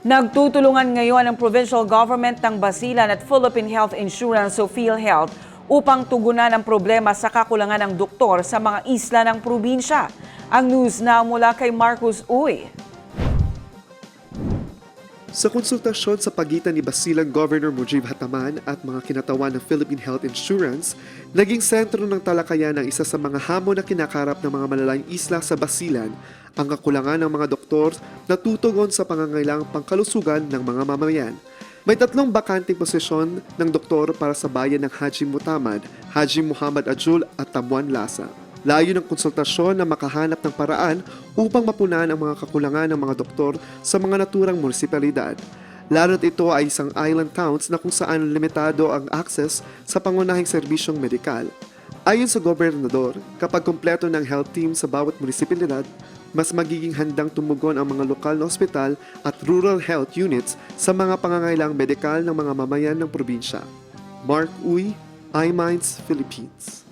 Nagtutulungan ngayon ang provincial government ng Basilan at Philippine Health Insurance o PhilHealth upang tugunan ang problema sa kakulangan ng doktor sa mga isla ng probinsya. Ang news na mula kay Marcus Uy. Sa konsultasyon sa pagitan ni Basilan Governor Mujib Hataman at mga kinatawan ng Philippine Health Insurance, naging sentro ng talakayan ang isa sa mga hamon na kinakarap ng mga malalayong isla sa Basilan, ang kakulangan ng mga doktor na tutugon sa pangangailangang pangkalusugan ng mga mamayan. May tatlong bakanting posisyon ng doktor para sa bayan ng Haji Mutamad, Haji Muhammad Ajul at Tabuan Lasa. Layo ng konsultasyon na makahanap ng paraan upang mapunan ang mga kakulangan ng mga doktor sa mga naturang munisipalidad. Lalo't ito ay isang island towns na kung saan limitado ang access sa pangunahing serbisyong medikal. Ayon sa gobernador, kapag kumpleto ng health team sa bawat munisipalidad, mas magiging handang tumugon ang mga lokal na ospital at rural health units sa mga pangangailang medikal ng mga mamayan ng probinsya. Mark Uy, iMinds, Philippines.